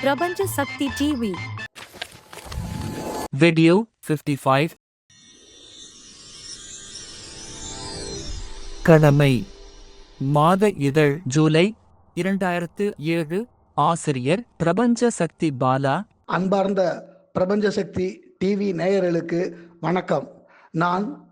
பிரபஞ்ச சக்தி TV Video 55 கடமை மாத இதழ் ஜூலை இரண்டாயிரத்து ஏழு. ஆசிரியர் பிரபஞ்ச சக்தி பாலா. அன்பார்ந்த பிரபஞ்ச சக்தி டிவி நேயர்களுக்கு வணக்கம். நான்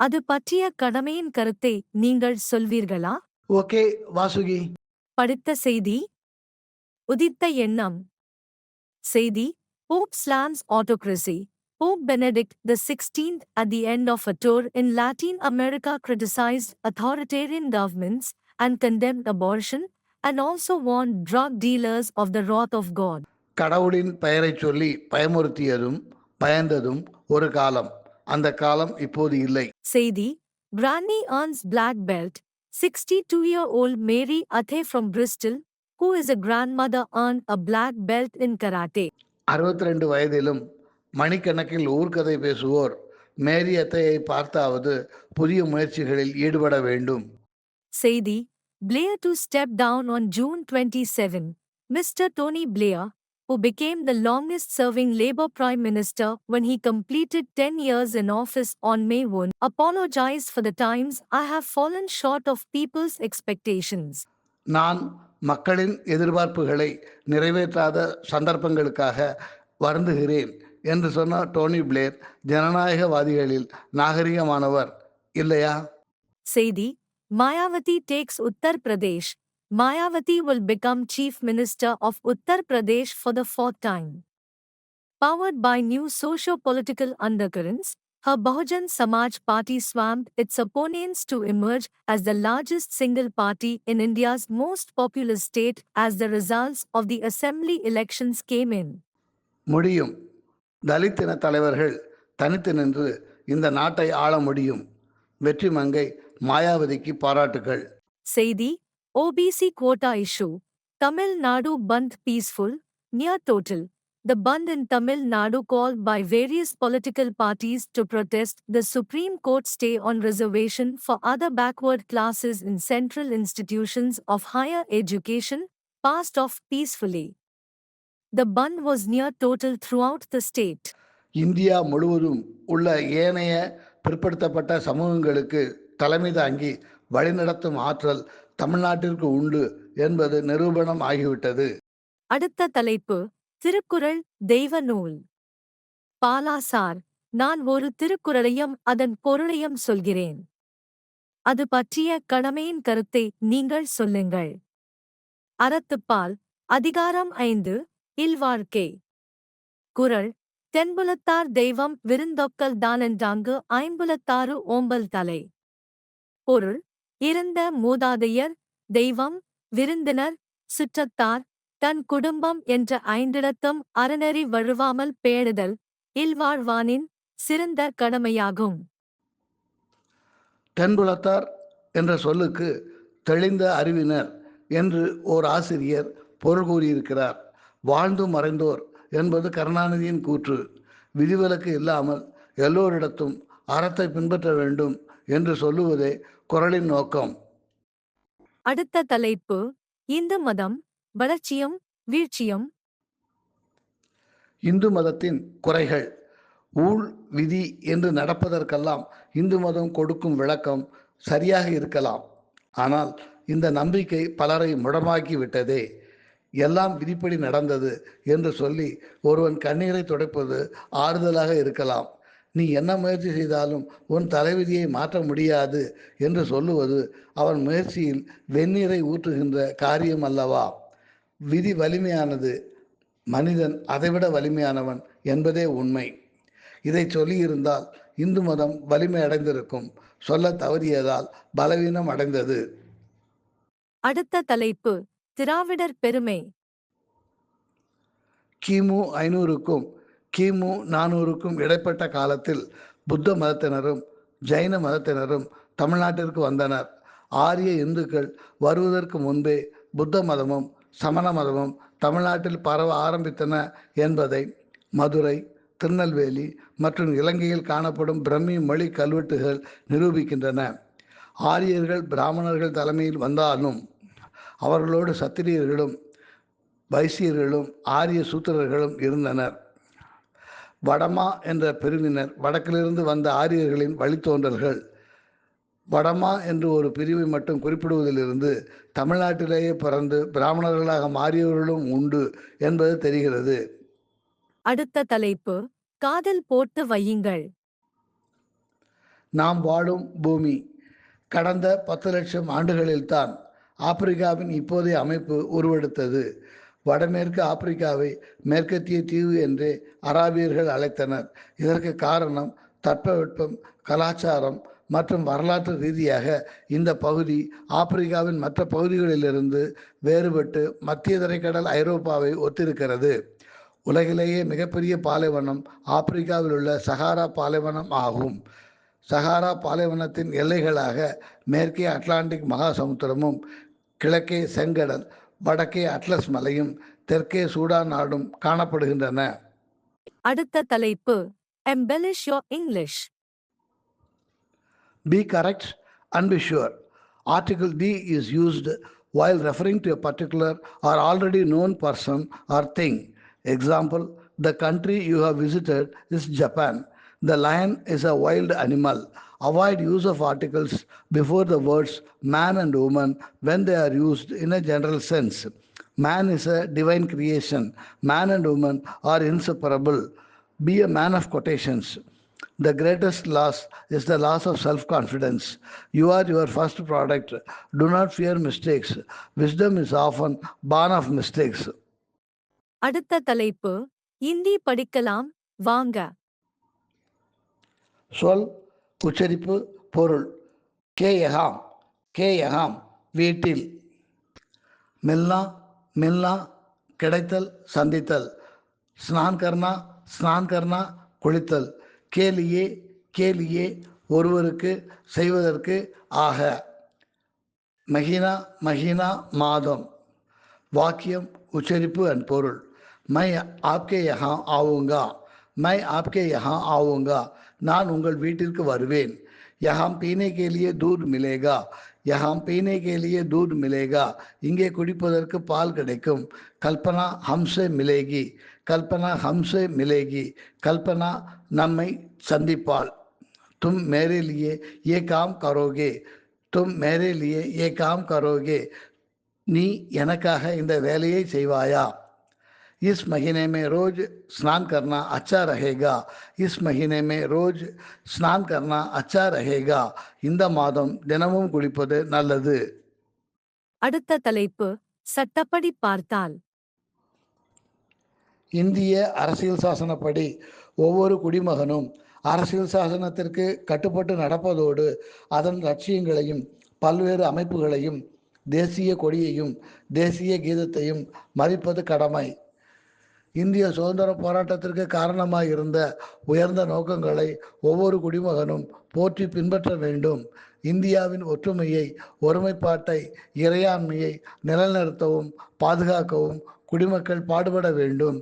அது பற்றிய கடமையின் கருத்தை நீங்கள் சொல்வீர்களா ஓகே வாசுகி படித்த செய்தி உதித்த எண்ணம் செய்தி pope slams autocracy Pope Benedict XVI at the end of a tour in Latin America criticized authoritarian governments and condemned abortion and also warned drug dealers of the wrath of God. கடவுளின் பெயரை சொல்லி பயமுறுத்தியதும் பயந்ததும் ஒரு காலம் அந்த காலம் இப்போது இல்லை செய்தி Granny earns black belt. 62-year-old Mary Athe from Bristol, who is a grandmother earned a black belt in karate. அறுபத்தி ரெண்டு வயதிலும் மணிக்கணக்கில் ஊர்க்கதை பேசுவோர் மேரி அத்தையை பார்த்தாவது புதிய முயற்சிகளில் ஈடுபட வேண்டும் செய்தி Blair to step down on June 27. Mr. Tony Blair, who became the longest serving Labour Prime Minister when he completed 10 years in office on May 1, apologized for the times I have fallen short of people's expectations. நான் மக்களின் எதிர்பார்ப்புகளை நிறைவேற்றாத சந்தர்ப்பங்களுக்காக வருந்துகிறேன் என்று சொன்ன Dhoni Blair ஜனநாயகவாதிகளில் நாகரிகமானவர் இல்லையா Saidi, Mayavati takes Uttar Pradesh. Mayavati will become Chief Minister of Uttar Pradesh for the fourth time. Powered by new socio-political undercurrents, her Bahujan Samaj party swamped its opponents to emerge as the largest single party in India's most populous state as the results of the assembly elections came in. முடியும் தலித் இன தலைவர்கள் தனித்து நின்று இந்த நாட்டை ஆள முடியும் வெற்றி மங்கை மாயாவதிக்கு பாராட்டுகள் Saidi, OBC quota issue. Tamil Nadu Bandh peaceful, near total. The Bandh in Tamil Nadu called by various political parties to protest the Supreme Court stay on reservation for other backward classes in central institutions of higher education, passed off peacefully. The Bandh was near total throughout the state. India முழுவதும் உள்ள ஏனைய பிற்படுத்தப்பட்ட சமூகங்களுக்கு தலைமை தாங்கி வழிநடத்தும் ஆற்றல் தமிழ்நாட்டிற்கு உண்டு என்பது நிரூபணம் ஆகிவிட்டது. அடுத்த தலைப்பு திருக்குறள் தெய்வ நூல். பாலாசார் நான் ஒரு திருக்குறளையும் அதன் பொருளையும் சொல்கிறேன். அது பற்றிய கடமையின் கருத்தை நீங்கள் சொல்லுங்கள். அறத்துப்பால் அதிகாரம் ஐந்து இல்வாழ்க்கை. குறள் தென்புலத்தார் தெய்வம் விருந்தொக்கல் தானென்றாங்கு ஐம்புலத்தாறு ஓம்பல் தலை. பொருள் இறந்த மூதாதையர் தெய்வம் விருந்தினர் சுற்றத்தார் தன் குடும்பம் என்ற ஐந்திடத்தும் அறநெறி வழுவாமல் பேணுதல் இல்வாழ்வானின் சிறந்த கடமையாகும். தென்புலத்தார் என்ற சொல்லுக்கு தெளிந்த அறிவினர் என்று ஓர் ஆசிரியர் பொருள் கூறியிருக்கிறார். வாழ்ந்து மறைந்தோர் என்பது கருணாநிதியின் கூற்று. விதிவிலக்கு இல்லாமல் எல்லோரிடத்தும் அறத்தை பின்பற்ற வேண்டும் என்று சொல்லுவதே குரலின் நோக்கம். அடுத்த தலைப்பு இந்து மதம் வளர்ச்சியும் வீழ்ச்சியும். இந்து மதத்தின் குறைகள் ஊழ் விதி என்று நடப்பதற்கெல்லாம் இந்து மதம் கொடுக்கும் விளக்கம் சரியாக இருக்கலாம். ஆனால் இந்த நம்பிக்கை பலரை முடமாக்கி விட்டதே எல்லாம் விதிப்படி நடந்தது என்று சொல்லி ஒருவன் கண்ணீரை துடைப்பது ஆறுதலாக இருக்கலாம். நீ என்ன முயற்சி செய்தாலும் உன் தலைவிதியை மாற்ற முடியாது என்று சொல்லுவது அவன் முயற்சியில் வெந்நீரை ஊற்றுகின்ற காரியம் அல்லவா? விதி வலிமையானது. மனிதன் அதைவிட வலிமையானவன் என்பதே உண்மை. இதை சொல்லியிருந்தால் இந்து மதம் வலிமை அடைந்திருக்கும். சொல்ல தவறியதால் பலவீனம் அடைந்தது. அடுத்த தலைப்பு திராவிடர் பெருமை. கிமு ஐநூறுக்கும் கிமு நானூறுக்கும் இடைப்பட்ட காலத்தில் புத்த மதத்தினரும் ஜைன மதத்தினரும் தமிழ்நாட்டிற்கு வந்தனர். ஆரிய இந்துக்கள் வருவதற்கு முன்பே புத்த மதமும் சமண மதமும் தமிழ்நாட்டில் பரவ ஆரம்பித்தன என்பதை மதுரை திருநெல்வேலி மற்றும் இலங்கையில் காணப்படும் பிரம்மி மொழி கல்வெட்டுகள் நிரூபிக்கின்றன. ஆரியர்கள் பிராமணர்கள் தலைமையில் வந்தாலும் அவர்களோடு சத்திரியர்களும் வைசியர்களும் ஆரிய சூத்திரர்களும் இருந்தனர். வடமா என்ற பிரிவினர் வடக்கிலிருந்து வந்த ஆரியர்களின் வழித்தோன்றல்கள். வடமா என்று ஒரு பிரிவை மட்டும் குறிப்பிடுவதிலிருந்து தமிழ்நாட்டிலேயே பிறந்து பிராமணர்களாக மாறியவர்களும் உண்டு என்பது தெரிகிறது. அடுத்த தலைப்பு காதல் போட்டு வையுங்கள். நாம் வாழும் பூமி கடந்த பத்து லட்சம் ஆண்டுகளில்தான் ஆப்பிரிக்காவின் இப்போதைய அமைப்பு உருவெடுத்தது. வடமேற்கு ஆப்பிரிக்காவை மேற்கத்திய தீவு என்றே அராபியர்கள் அழைத்தனர். இதற்கு காரணம் தட்பவெட்பம் கலாச்சாரம் மற்றும் வரலாற்று ரீதியாக இந்த பகுதி ஆப்பிரிக்காவின் மற்ற பகுதிகளிலிருந்து வேறுபட்டு மத்திய தரைக்கடல் ஐரோப்பாவை ஒத்திருக்கிறது. உலகிலேயே மிகப்பெரிய பாலைவனம் ஆப்பிரிக்காவில் உள்ள சஹாரா பாலைவனம் ஆகும். சஹாரா பாலைவனத்தின் எல்லைகளாக மேற்கே அட்லாண்டிக் மகாசமுத்திரமும் கிழக்கே செங்கடல் வடக்கே அட்லஸ் மலையும் தெற்கே சூடான் நாடும் காணப்படுகின்றன அடுத்த தலைப்பு embellish your English Be correct and be sure. Article D is used while referring to a particular or already known person or thing. Example, the country you have visited is Japan. The lion is a wild animal. Avoid use of articles before the words man and woman when they are used in a general sense. Man is a divine creation. Man and woman are inseparable. Be a man of quotations. The greatest loss is the loss of self confidence. You are your first product. Do not fear mistakes. Wisdom is often born of mistakes. அடுத்த தலைப்பு இந்தி படிக்கலாம் வாங்க சொல் உச்சரிப்பு பொருள். K யகாம் K யகாம் வீட்டில். மில்னா மில்னா கிடைத்தல் சந்தித்தல். ஸ்நான் கர்னா ஸ்நான் கர்னா குளித்தல். கேலியே கேலியே ஒருவருக்கு செய்வதற்கு ஆக. மகினா மகினா மாதம். வாக்கியம் உச்சரிப்பு அண்ட் பொருள். மை ஆப்கே யஹா ஆவுங்கா. மை ஆப்கே யஹா ஆவுங்கா. நான் உங்கள் வீட்டிற்கு வருவேன் யஹாம் பீனே கே லியே தூத் மிலேகா யஹாம் பீனே கே லியே தூத் மிலேகா இங்கே குடிப்பதற்கு பால் கிடைக்கும் கல்பனா ஹம்சே மிலேகி கல்பனா ஹம்சே மிலேகி கல்பனா நம்மை சந்திப்பாள் तुम मेरे लिए ये काम करोगे तुम मेरे लिए ये काम करोगे நீ எனக்காக இந்த வேலையை செய்வாயா इस महीने में रोज स्नान करना अच्छा रहेगा इस महीने में रोज स्नान करना अच्छा रहेगा இந்த மாதம் தினமும் குளிப்பது நல்லது அடுத்த தலைப்பு சட்டப்படி பார்த்தால் இந்திய அரசியல் சாசனப்படி ஒவ்வொரு குடிமகனும் அரசியல் சாசனத்திற்கு கட்டுப்பட்டு நடப்பதோடு அதன் லட்சியங்களையும் பல்வேறு அமைப்புகளையும் தேசிய கொடியையும் தேசிய கீதத்தையும் மதிப்பது கடமை இந்திய சுதந்திர போராட்டத்திற்கு காரணமாக இருந்த உயர்ந்த நோக்கங்களை ஒவ்வொரு குடிமகனும் போற்றி பின்பற்ற வேண்டும். இந்தியாவின் ஒற்றுமையை ஒருமைப்பாட்டை இறையாண்மையை நிலைநிறுத்தவும் பாதுகாக்கவும் குடிமக்கள் பாடுபட வேண்டும்.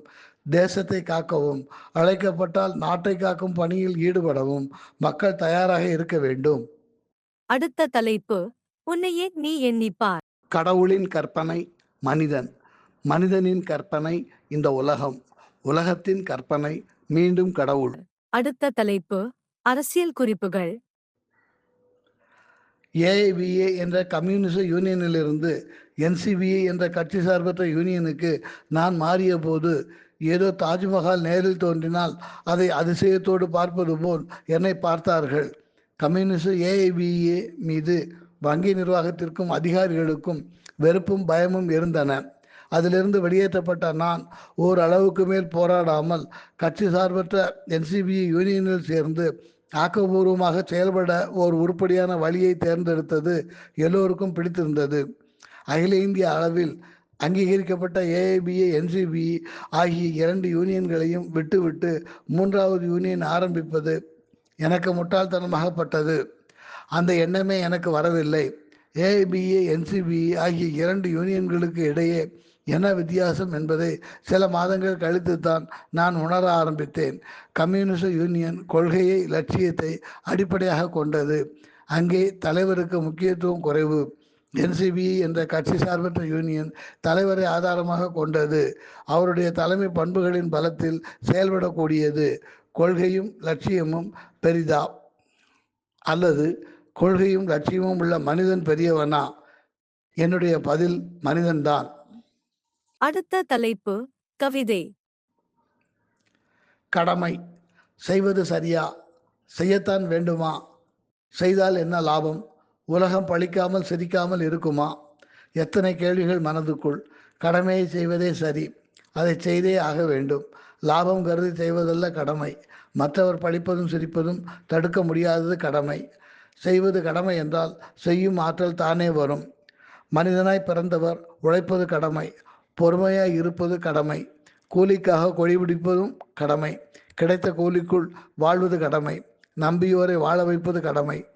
தேசத்தை காக்கவும் அழைக்கப்பட்டால் நாட்டை காக்கும் பணியில் ஈடுபடவும் மக்கள் தயாராக இருக்க வேண்டும். அடுத்த தலைப்பு உன்னையே நீ எண்ணிப்பார். கடவுளின் கற்பனை மனிதன். மனிதனின் கற்பனை இந்த உலகம். உலகத்தின் கற்பனை மீண்டும் கடவுள். அடுத்த தலைப்பு அரசியல் குறிப்புகள். ஏஐபிஏ என்ற கம்யூனிச யூனியனிலிருந்து என்சிபிஐ என்ற கட்சி சார்பற்ற யூனியனுக்கு நான் மாறிய போது ஏதோ தாஜ்மஹால் நேரில் தோன்றினால் அதை அதிசயத்தோடு பார்ப்பது போல் என்னை பார்த்தார்கள். கம்யூனிஸ்ட் ஏஐபிஏ மீது வங்கி நிர்வாகத்திற்கும் அதிகாரிகளுக்கும் வெறுப்பும் பயமும் இருந்தன. அதிலிருந்து வெளியேற்றப்பட்ட நான் ஓரளவுக்கு மேல் போராடாமல் கட்சி சார்பற்ற என்சிபி யூனியனில் சேர்ந்து ஆக்கப்பூர்வமாக செயல்பட ஓர் உருப்படியான வழியை தேர்ந்தெடுத்தது எல்லோருக்கும் பிடித்திருந்தது. அகில இந்திய அளவில் அங்கீகரிக்கப்பட்ட ஏஐபிஏ என்சிபி ஆகிய இரண்டு யூனியன்களையும் விட்டுவிட்டு மூன்றாவது யூனியன் ஆரம்பிப்பது எனக்கு முட்டாள்தனமாகப்பட்டது. அந்த எண்ணமே எனக்கு வரவில்லை. ஏஐபிஏ என்சிபி ஆகிய இரண்டு யூனியன்களுக்கு இடையே என்ன வித்தியாசம் என்பதை சில மாதங்கள் கழித்துத்தான் நான் உணர ஆரம்பித்தேன். கம்யூனிஸ்ட் யூனியன் கொள்கையை லட்சியத்தை அடிப்படையாக கொண்டது. அங்கே தலைவருக்கு முக்கியத்துவம் குறைவு. என்சிபி என்ற கட்சி சார்பற்ற யூனியன் தலைவரை ஆதாரமாக கொண்டது. அவருடைய தலைமை பண்புகளின் பலத்தில் செயல்படக்கூடியது. கொள்கையும் லட்சியமும் பெரிதா? அல்லது கொள்கையும் லட்சியமும் உள்ள மனிதன் பெரியவனா? என்னுடைய பதில் மனிதன்தான். அடுத்த தலைப்பு கவிதை. கடமை. செய்வது சரியா? செய்யத்தான் வேண்டுமா? செய்தால் என்ன லாபம்? உலகம் பழிக்காமல் சிரிக்காமல் இருக்குமா? எத்தனை கேள்விகள் மனதுக்குள்? கடமையை செய்வதே சரி. அதை செய்தே ஆக வேண்டும். லாபம் கருதி செய்வதல்ல கடமை. மற்றவர் பழிப்பதும் சிரிப்பதும் தடுக்க முடியாதது கடமை. செய்வது கடமை என்றால் செய்யும் ஆற்றல் தானே வரும். மனிதனாய் பிறந்தவர் உழைப்பது கடமை. பொறுமையாய் இருப்பது கடமை. கூலிக்காக கொடிபிடிப்பதும் கடமை. கிடைத்த கூலிக்குள் வாழ்வது கடமை. நம்பியோரை வாழ வைப்பது கடமை.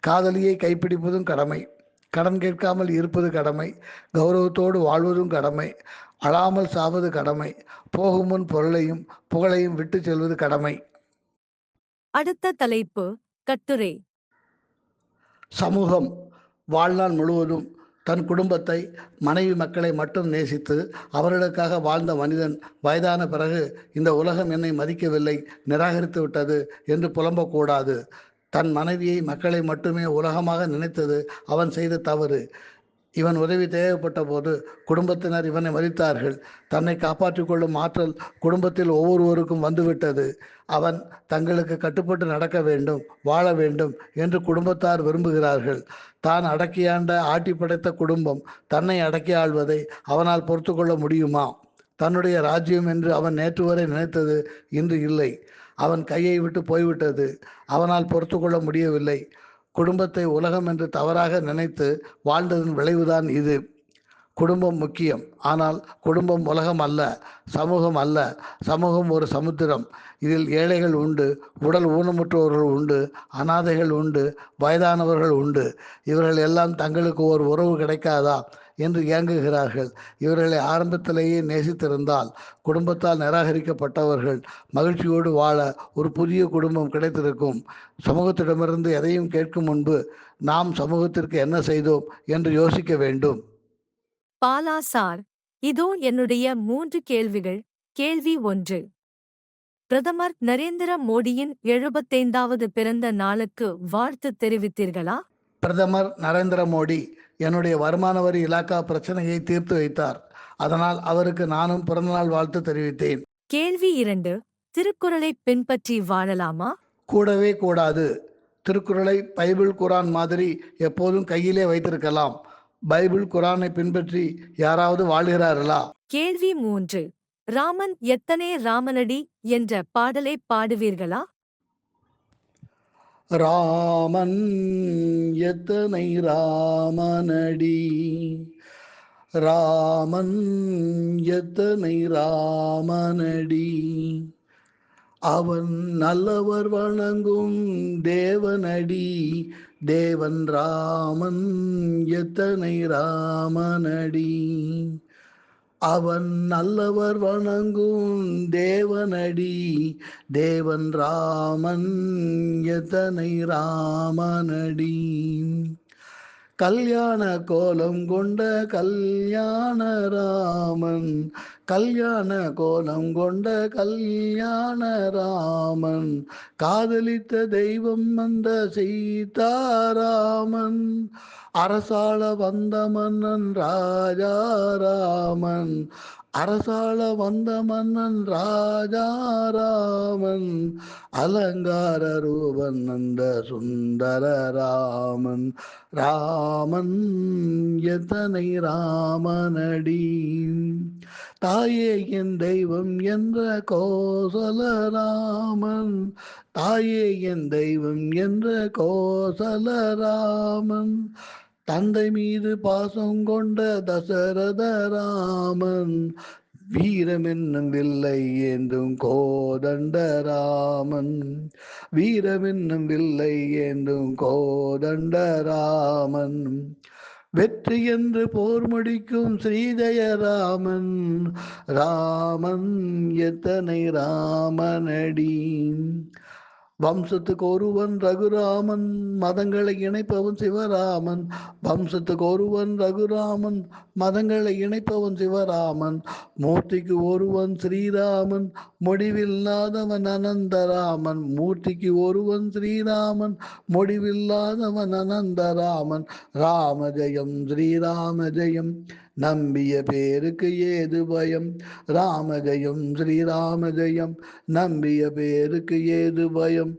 காதலியை கைப்பிடிப்பதும் கடமை. கடன் கேட்காமல் இருப்பது கடமை. கௌரவத்தோடு வாழ்வதும் கடமை. அழாமல் சாவது கடமை. போகும் முன் பொருளையும் புகழையும் விட்டு செல்வது கடமை. அடுத்த தலைப்பு கட்டுரை. சமூகம் வாழ்நாள் முழுவதும் தன் குடும்பத்தை மனைவி மக்களை மட்டும் நேசித்து அவர்களுக்காக வாழ்ந்த மனிதன் வயதான பிறகு இந்த உலகம் என்னை மதிக்கவில்லை நிராகரித்து விட்டது என்று புலம்பக்கூடாது. தன் மனைவியை மக்களை மட்டுமே உலகமாக நினைத்தது அவன் செய்த தவறு. இவன் உதவி தேவைப்பட்ட போது குடும்பத்தினர் இவனை மதித்தார்கள். தன்னை காப்பாற்றிக் கொள்ளும் ஆற்றல் குடும்பத்தில் ஒவ்வொருவருக்கும் வந்துவிட்டது. அவன் தங்களுக்கு கட்டுப்பட்டு நடக்க வேண்டும் வாழ வேண்டும் என்று குடும்பத்தார் விரும்புகிறார்கள். தான் அடக்கியாண்ட ஆட்டி படைத்த குடும்பம் தன்னை அடக்கி ஆள்வதை அவனால் பொறுத்து கொள்ள முடியுமா? தன்னுடைய ராஜ்யம் என்று அவன் நேற்று வரை நினைத்தது இன்று இல்லை. அவன் கையை விட்டு போய்விட்டது. அவனால் பொறுத்து கொள்ள முடியவில்லை. குடும்பத்தை உலகம் என்று தவறாக நினைத்து வாழ்ந்ததன் விளைவுதான் இது. குடும்பம் முக்கியம். ஆனால் குடும்பம் உலகம் அல்ல சமூகம் அல்ல. சமூகம் ஒரு சமுத்திரம். இதில் ஏழைகள் உண்டு உடல் ஊனமுற்றவர்கள் உண்டு அனாதைகள் உண்டு வயதானவர்கள் உண்டு. இவர்கள் எல்லாம் தங்களுக்கு ஒரு உறவு கிடைக்காதா? என்று இயங்குகிறார்கள். இவர்களை ஆரம்பத்திலேயே நேசித்திருந்தால் குடும்பத்தால் நிராகரிக்கப்பட்டவர்கள் மகிழ்ச்சியோடு வாழ ஒரு புதிய குடும்பம் கிடைத்திருக்கும். சமூகத்திடமிருந்து எதையும் கேட்கும் முன்பு நாம் சமூகத்திற்கு என்ன செய்தோம் என்று யோசிக்க வேண்டும். பாலா சார் இதோ என்னுடைய மூன்று கேள்விகள். கேள்வி ஒன்று. பிரதமர் நரேந்திர மோடியின் எழுபத்தைந்தாவது பிறந்த நாளுக்கு வாழ்த்து தெரிவித்தீர்களா? பிரதமர் நரேந்திர மோடி என்னுடைய வருமான வரி இலாக்கா பிரச்சனையை தீர்த்து வைத்தார். அதனால் அவருக்கு நானும் பிறந்தநாள் வாழ்த்து தெரிவித்தேன். கேள்வி இரண்டு திருக்குறளை பின்பற்றி வாழலாமா? கூடவே கூடாது. திருக்குறளை பைபிள் குரான் மாதிரி எப்போதும் கையிலே வைத்திருக்கலாம். பைபிள் குரானை பின்பற்றி யாராவது வாழ்கிறார்களா? கேள்வி மூன்று ராமன் எத்தனை ராமனடி என்ற பாடலை பாடுவீர்களா? ராமன் எத்தனை ராமனடி? ராமன் எத்தனை ராமனடி? அவன் நல்லவர் வணங்கும் தேவனடி. தேவன் ராமன் எத்தனை ராமனடி? அவன் நல்லவர் வணங்கும் தேவனடி. தேவன் ராமன் எத்தனை ராமனடி. கல்யாண கோலம் கொண்ட கல்யாண ராமன். கல்யாண கோலம் கொண்ட கல்யாண ராமன். காதலித்த தெய்வம் அந்த சீதாராமன் அரசாள வந்த மன்னன் ராஜாராமன் அரசாள வந்த மன்னன் ராஜாராமன் அலங்கார ரூபன் அந்த சுந்தர ராமன். ராமன் எத்தனை ராமனடி? தாயே என் தெய்வம் என்ற கோசல ராமன். தாயே என் தெய்வம் என்ற கோசல ராமன். தந்தை மீது பாசம் கொண்ட தசரத ராமன் வீரம் என்னும் வில்லை ஏந்தும் கோதண்ட ராமன். வீரம் என்னும் வில்லை ஏந்தும் கோதண்ட ராமன். வெற்றி என்று போர் முடிக்கும் ஸ்ரீஜயராமன் ராமன் எத்தனை ராமனடி? வம்சத்துக்கு ஒருவன் ரகுராமன் மதங்களை இணைப்பவன் சிவராமன். வம்சத்துக்கு ஒருவன் ரகுராமன் மதங்களை இணைப்பவன் சிவராமன். மூர்த்திக்கு ஒருவன் ஸ்ரீராமன் முடிவில்லாதவன் அனந்தராமன் மூர்த்திக்கு ஒருவன் ஸ்ரீராமன். முடிவில்லாதவன் அனந்தராமன் ராம ஜெயம் ஸ்ரீராம ஜெயம் நம்பிய பேருக்கு ஏது பயம்? ராம ஜெயம் ஸ்ரீராம ஜெயம் நம்பிய பேருக்கு ஏது பயம்?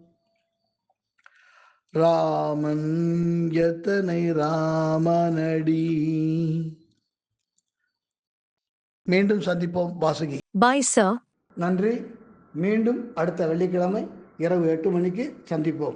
ராமன் எத்தனை ராமனடி? மீண்டும் சந்திப்போம் வாசுகி. Bye, sir. நன்றி. மீண்டும் அடுத்த வெள்ளிக்கிழமை இரவு எட்டு மணிக்கு சந்திப்போம்.